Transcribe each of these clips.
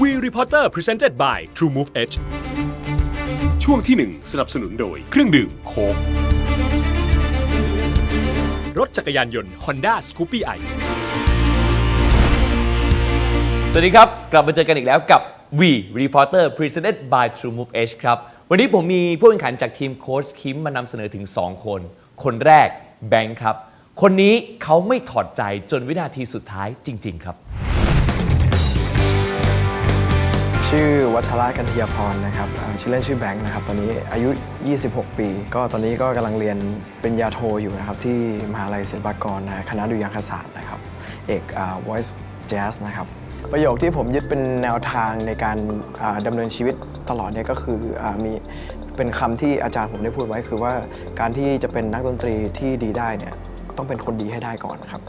We Reporter Presented by True Move Edge ช่วงที่ 1 สนับสนุนโดย เครื่องดื่มโค้กรถจักรยานยนต์ Honda Scoopy i สวัสดีครับ กลับมาเจอกันอีกแล้วกับ V Reporter Presented by True Move H ครับ วันนี้ผมมีผู้แข่งขันจากทีมโค้ชคิมมานำเสนอถึง 2 คน คนแรกแบงค์ครับ คนนี้เขาไม่ถอดใจจนวินาทีสุดท้ายจริง ๆ ครับ ชื่อวัชระกันเทียพรนะครับชื่อเล่นชื่อแบงค์นะครับ ตอนนี้อายุ 26 ปี ก็ตอนนี้ก็กำลังเรียนเป็นญาโทอยู่นะครับที่มหาลัยศิลปากรคณะดุริยางคศาสตร์นะครับ เอกอ่า voice jazz นะครับ ประโยคที่ผมยึดเป็นแนวทางในการอ่าดำเนินชีวิตตลอดเนี่ยก็คืออมีเป็นคำที่อาจารย์ผมได้พูดไว้คือว่าการที่จะเป็นนักดนตรีที่ดีได้เนี่ยต้องเป็นคนดีให้ได้ก่อนครับ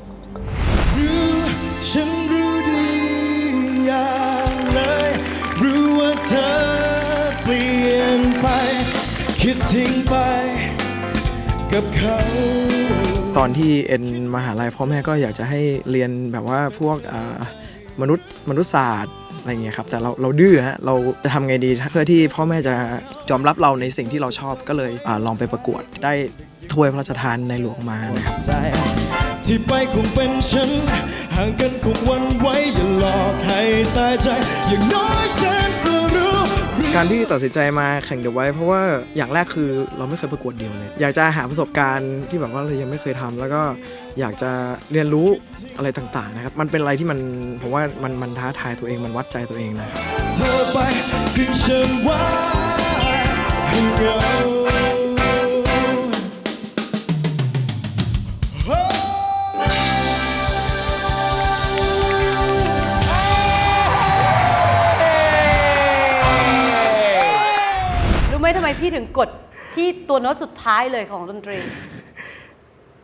คิดทิ้งไปกับเขาตอนที่เอ็นมหาลัยพ่อแม่ก็อยากจะให้เรียนแบบว่าพวกมนุษย์มนุษยศาสตร์อะไรเงี้ยครับแต่เราเราดื้อฮะเราจะทำไงดีเพื่อที่พ่อแม่จะยอมรับเราในสิ่งที่เราชอบก็เลยอลองไปประกวดได้ถ้วยพระราชทานในหลวงมานะครับที่ไปคงเป็นฉันห่างกันคงวันไว้อย่าหลอกให้ตายใจอย่างน้อยฉันก็ การที่ตัดสินใจมาแข่งเดอะไว้เพราะว่าอย่างแรกคือเราไม่เคยประกวดเดียวเลย อยากจะหาประสบการณ์ที่แบบว่าเรายังไม่เคยทำแล้วก็อยากจะเรียนรู้อะไรต่างๆนะครับ มันเป็นอะไรที่มันผมว่ามันมันท้าทายตัวเองมันวัดใจตัวเองนะครับ ทำไมพี่ถึงกดที่ตัวโน้ตสุดท้ายเลยของดนตรี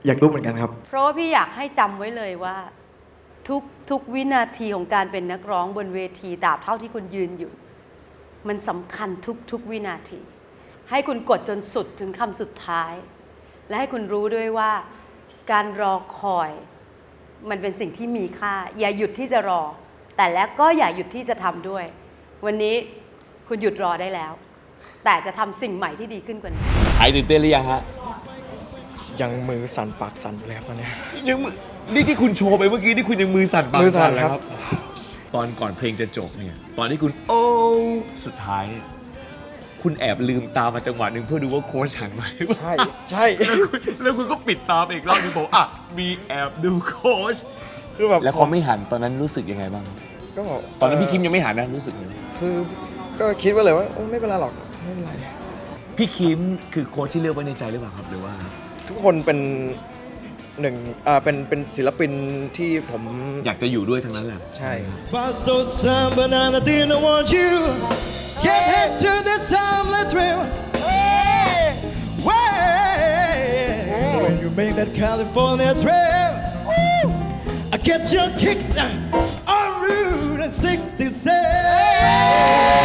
อยากรู้เหมือนกันครับ เพราะว่าพี่อยากให้จำไว้เลยว่า ทุกทุกวินาทีของการเป็นนักร้องบนเวทีตราบเท่าที่คุณยืนอยู่ มันสำคัญทุกทุกวินาที ให้คุณกดจนสุดถึงคำสุดท้าย และให้คุณรู้ด้วยว่า การรอคอย มันเป็นสิ่งที่มีค่า อย่าหยุดที่จะรอ แต่แล้วก็อย่าหยุดที่จะทำด้วย วันนี้คุณหยุดรอได้แล้ว แต่จะทำสิ่งใหม่ที่ดีขึ้นกว่านี้หายตื่นเต้นหรือยังฮะยังมือสั่นปากสั่นอยู่เลยครับตอนเนี้ยยังมือนี่ที่คุณโชว์ไปเมื่อกี้นี่คุณยังมือสั่นปากมือสั่นเลยครับ ตอนก่อนเพลงจะจบเนี่ย ตอนที่คุณโอ้สุดท้ายเนี่ยคุณแอบลืมตามาจังหวะหนึ่งเพื่อดูว่าโค้ชหันมาหรือเปล่า ใช่ใช่แล้วคุณแล้วคุณก็ปิดตาไปอีกรอบนึงบอกอะมีแอบดูโค้ชคือแบบแล้วเขาไม่หันตอนนั้นรู้สึกยังไงบ้าง ก็บอกตอนนั้นพี่คิมยังไม่หันนะรู้สึกยังไงคือก็คิดไว้เลยว่าเออไม่เป็นไรหรอก ไม่เป็นไร พี่คิมคือโค้ชที่เลือกไว้ในใจหรือเปล่าครับหรือว่า ทุกคนเป็นหนึ่งอ่าเป็นเป็นศิลปินที่ผม อยากจะอยู่ด้วยทั้งนั้นแหละ ใช่ Past those time, but now I didn't want you. Get head to this time, let's real. Way. When you make that California trail, I get your kicks on Route 67.